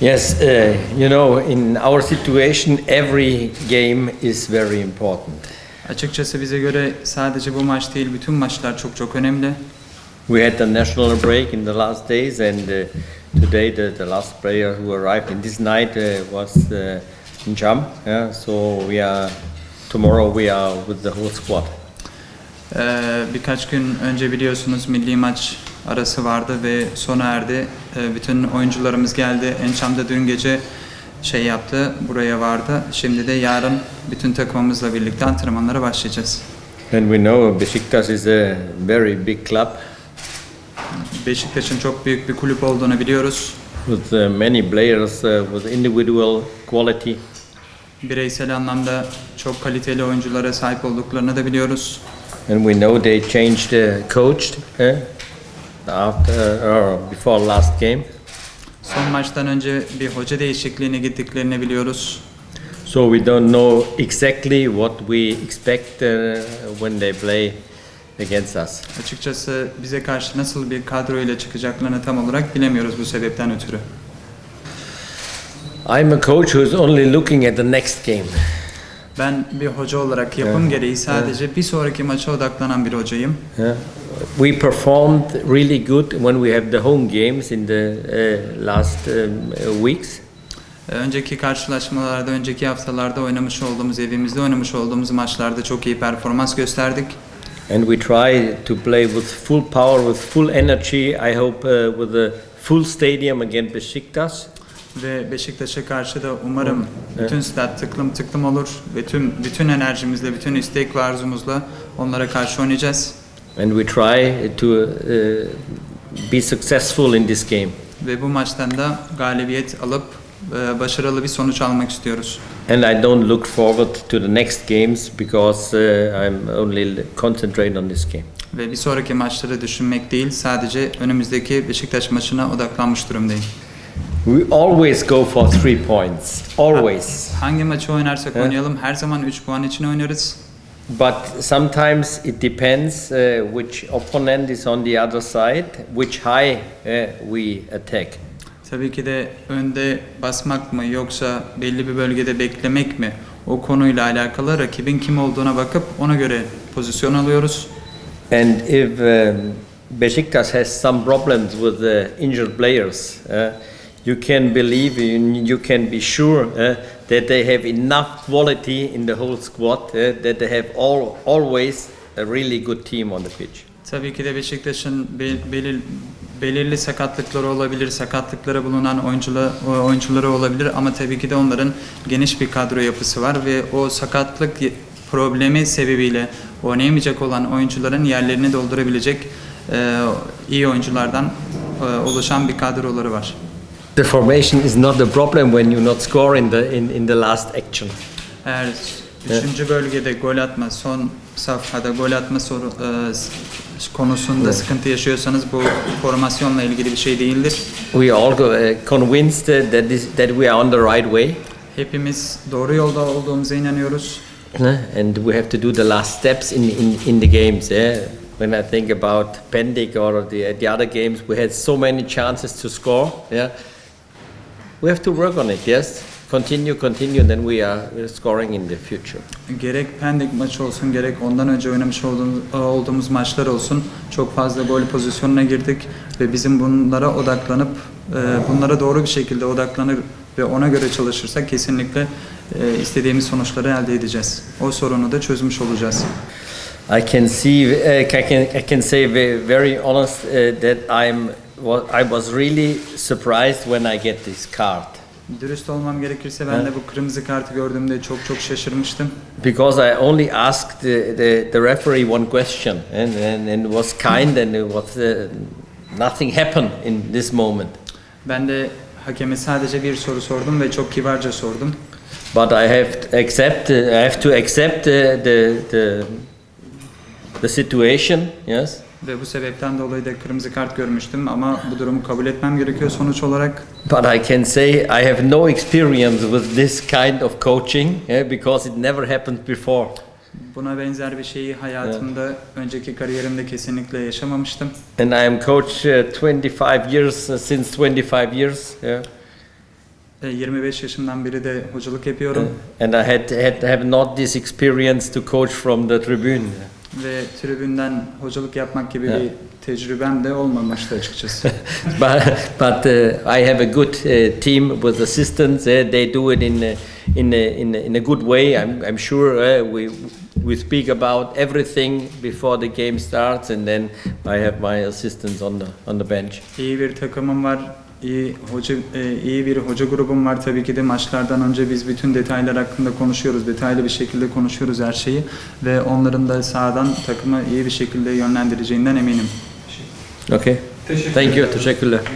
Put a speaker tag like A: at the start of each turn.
A: Yes, uh, you know, in our situation, every game is very important.
B: Açıkçası bize göre sadece bu maç değil, bütün maçlar çok çok önemli.
A: We had the national break in the last days, and uh, today the, the last player who arrived in this night uh, was uh, Njam. Yeah, so we are tomorrow we are with the whole squad.
B: Ee, birkaç gün önce biliyorsunuz milli maç arası vardı ve sona erdi. Ee, bütün oyuncularımız geldi. Ençam da dün gece şey yaptı, buraya vardı. Şimdi de yarın bütün takımımızla birlikte antrenmanlara başlayacağız.
A: And we know Besiktas is a very big club
B: Beşiktaş'ın çok büyük bir kulüp olduğunu biliyoruz.
A: with uh, many players uh, with individual quality.
B: Bireysel anlamda çok kaliteli oyunculara sahip olduklarını da biliyoruz.
A: And we know they changed uh, coach eh, after or before last game.
B: Son maçtan önce bir hoca değişikliğine gittiklerini biliyoruz.
A: So we don't know exactly what we expect uh, when they play against us.
B: Açıkçası bize karşı nasıl bir kadro ile çıkacaklarını tam olarak bilemiyoruz bu sebepten ötürü.
A: I'm a coach who's only looking at the next game.
B: Ben bir hoca olarak yapım gereği sadece bir sonraki maça odaklanan bir hocayım.
A: Yeah. We performed really good when we have the home games in the uh, last um, uh, weeks.
B: Ee, Önceki karşılaşmalarda, önceki haftalarda oynamış olduğumuz, evimizde oynamış olduğumuz maçlarda çok iyi performans gösterdik.
A: And we try to play with full power, with full energy. I hope uh, with a full stadium against Besiktas.
B: Ve Beşiktaş'a karşı da umarım bütün stat tıklım tıklım olur ve tüm bütün enerjimizle, bütün istek ve arzumuzla onlara karşı oynayacağız.
A: And we try to uh, be successful in this game.
B: Ve bu maçtan da galibiyet alıp e, başarılı bir sonuç almak istiyoruz.
A: And I don't look forward to the next games because uh, I'm only concentrating on this game.
B: Ve bir sonraki maçları düşünmek değil, sadece önümüzdeki Beşiktaş maçına odaklanmış durumdayım.
A: We always go for three points. Always.
B: Hangi maçı oynarsak oynayalım her zaman 3 puan için oynarız.
A: But sometimes it depends uh, which opponent is on the other side, which high uh, we attack.
B: Tabii ki de önde basmak mı yoksa belli bir bölgede beklemek mi? O konuyla alakalı rakibin kim olduğuna bakıp ona göre pozisyon alıyoruz.
A: And if um, Besiktas has some problems with the injured players, uh, you can believe, in- you can be sure uh, that they have enough quality in the whole squad, uh, that they have all, always a really good team on the pitch.
B: Tabii ki de Beşiktaş'ın be- belir- belirli sakatlıkları olabilir, sakatlıkları bulunan oyuncular, oyuncuları olabilir ama tabii ki de onların geniş bir kadro yapısı var ve o sakatlık problemi sebebiyle oynayamayacak olan oyuncuların yerlerini doldurabilecek e, iyi oyunculardan e, oluşan bir kadroları var.
A: The formation is not a problem when you not score in the in, in the last action.
B: Eğer üçüncü bölgede gol atma, son safhada gol atma soru, e, konusunda sıkıntı yaşıyorsanız bu formasyonla ilgili bir şey değildir.
A: We are all uh, convinced that this, that we are on the right way,
B: Hepimiz doğru yolda olduğumuza inanıyoruz.
A: and we have to do the last steps in in, in the games. Yeah? When I think about Pendik or the the other games, we had so many chances to score. Yeah, we have to work on it. Yes, continue, continue, and then we are scoring in the future.
B: Gerek Pendik maçı olsun gerek ondan önce oynamış olduğumuz, olduğumuz maçlar olsun çok fazla gol pozisyonuna girdik ve bizim bunlara odaklanıp e, bunlara doğru bir şekilde odaklanır ve ona göre çalışırsak kesinlikle e, istediğimiz sonuçları elde edeceğiz. O sorunu da çözmüş olacağız.
A: I can see, uh, I can, I can say ve- very honest uh, that I'm, wa- I was really surprised when I get this card
B: Dürüst olmam gerekirse ben de bu kırmızı kartı gördüğümde çok çok şaşırmıştım.
A: because I only asked the, the, the referee one question and, and, and was kind and it was uh, nothing happened in this moment.
B: Ben de hakeme sadece bir soru sordum ve çok kibarca sordum.
A: But I have to accept, uh, I have to accept uh, the, the, the situation, yes.
B: Ve bu sebepten dolayı da kırmızı kart görmüştüm ama bu durumu kabul etmem gerekiyor sonuç olarak.
A: But I can say I have no experience with this kind of coaching yeah, because it never happened before.
B: Buna benzer bir şeyi hayatımda önceki kariyerimde kesinlikle yaşamamıştım.
A: And I am coach uh, 25 years, uh, since 25 years. Yeah.
B: E, 25 yaşımdan beri de hocalık yapıyorum
A: and I had, had have not this experience to coach from the tribune.
B: Ve tribünden hocalık yapmak gibi
A: Evet.
B: bir tecrübem de olmamıştı açıkçası.
A: but but uh, I have a good uh, team with assistants. Uh, they do it in a, in a, in a, in a good way. I'm, I'm sure uh, we we speak about everything before the game starts, and then I have my assistants on the on the bench.
B: İyi bir takımım var. İyi hoca e, iyi bir hoca grubum var tabii ki de maçlardan önce biz bütün detaylar hakkında konuşuyoruz. Detaylı bir şekilde konuşuyoruz her şeyi ve onların da sahadan takımı iyi bir şekilde yönlendireceğinden eminim.
A: Okay. Thank you. Teşekkürler.